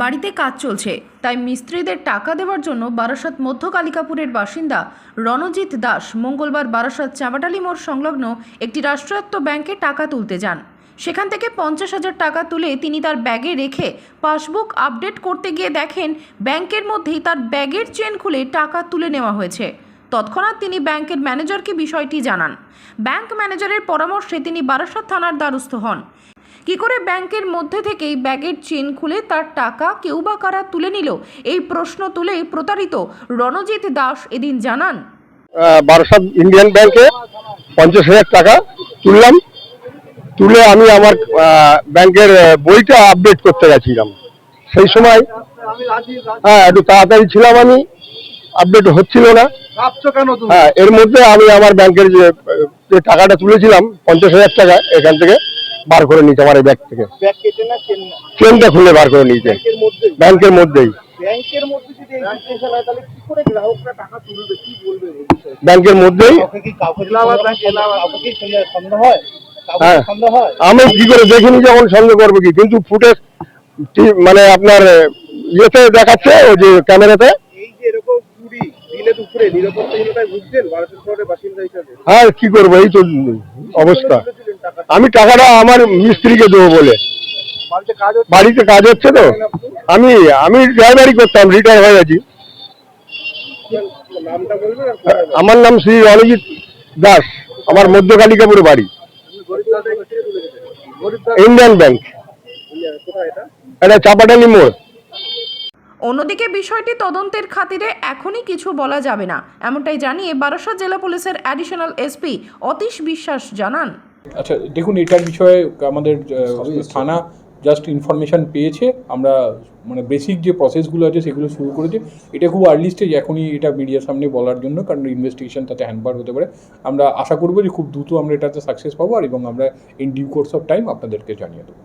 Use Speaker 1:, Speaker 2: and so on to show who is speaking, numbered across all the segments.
Speaker 1: বাড়িতে কাজ চলছে। তাই মিস্ত্রিদের টাকা দেওয়ার জন্য বারাসাত মধ্য কালিকাপুরের বাসিন্দা রণজিৎ দাস মঙ্গলবার বারাসাত চাঁপাটালি মোড় সংলগ্ন একটি রাষ্ট্রায়ত্ত ব্যাংকে টাকা তুলতে যান। সেখান থেকে পঞ্চাশ হাজার টাকা তুলে তিনি তার ব্যাগে রেখে পাসবুক আপডেট করতে গিয়ে দেখেন ব্যাংকের মধ্যেই তার ব্যাগের চেন খুলে টাকা তুলে নেওয়া হয়েছে। তৎক্ষণাৎ তিনি ব্যাংকের ম্যানেজারকে বিষয়টি জানান। ব্যাংক ম্যানেজারের পরামর্শে তিনি বারাসাত থানার দ্বারস্থ হন। কি করে ব্যাংকের মধ্যে থেকেই ব্যাগের চেন খুলে তার টাকা কেউ বা কারা তুলে নিল? এই প্রশ্ন তুলেই প্রতারিত রণজিৎ দাস এদিন জানান।
Speaker 2: বারাসাত ইন্ডিয়ান ব্যাংকে পঞ্চাশ হাজার টাকা তুললাম। তুলে আমি আমার আহ, ব্যাংকের বইটা আপডেট করতে গেছিলাম। সেই সময় হ্যাঁ একটু তাড়াতাড়ি ছিলাম আমি। আপডেট হচ্ছিল না।
Speaker 3: ভাবছ কেন তুমি?
Speaker 2: হ্যাঁ এর মধ্যে আমি আমার ব্যাংকের যে যে টাকাটা তুলেছিলাম পঞ্চাশ হাজার টাকা এখান থেকে বার করে নিয়েছে আমার এই ব্যাগ থেকে। চেনটা খুলে বার করে নিয়েছে?
Speaker 3: ব্যাংকের
Speaker 2: মধ্যেই।
Speaker 3: ব্যাংকের মধ্যে যদি এই সিচুয়েশন হয় তাহলে কি করে গ্রাহকরা টাকা তুলবে? কি বলবে এই বিষয়ে?
Speaker 2: ব্যাংকের মধ্যেই?
Speaker 3: সন্দেহ- সন্দেহ হয়?
Speaker 2: হ্যাঁ।
Speaker 3: সন্দেহ হয়?
Speaker 2: আমি কি করে দেখিনি যখন সঙ্গে করব কি? কিন্তু ফুটেজ মানে আপনার ইয়েতে দেখাচ্ছে ওই যে ক্যামেরাতে। হ্যাঁ কি করব? এই তো অবস্থা। আমি টাকাটা আমার মিস্ত্রিকে দেবো বলে।
Speaker 3: বাড়িতে কাজ হচ্ছে?
Speaker 2: তো। আমি আমি ড্রাইভারি করতাম রিটায়ার হয়ে গেছি? আমার নাম শ্রী রণজিৎ দাস আমার মধ্য কালিকাপুরে বাড়ি ইন্ডিয়ান ব্যাংক
Speaker 3: এটা?
Speaker 2: এটা চাপাটালি মোড়।
Speaker 1: অন্যদিকে বিষয়টি তদন্তের খাতিরে এখনই কিছু বলা যাবে না। এমনটাই জানিয়ে বারাসাত জেলা পুলিশের অ্যাডিশনাল এসপি অতীশ বিশ্বাস জানান।
Speaker 4: আচ্ছা দেখুন এটার বিষয়ে আমাদের থানা জাস্ট ইনফরমেশন পেয়েছে। আমরা মানে বেসিক যে প্রসেসগুলো আছে সেগুলো শুরু করেছি। এটা খুব আর্লি স্টেজ এখনই এটা মিডিয়ার সামনে বলার জন্য কারণ ইনভেস্টিগেশন তাতে হ্যান্ডবার হতে পারে। আমরা আশা করব যে খুব দ্রুত আমরা এটাতে সাকসেস পাবো আর এবং আমরা in due course of time আপনাদেরকে জানিয়ে দেবো।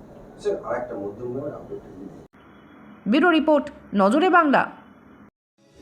Speaker 1: ব্যুরো রিপোর্ট নজরে বাংলা।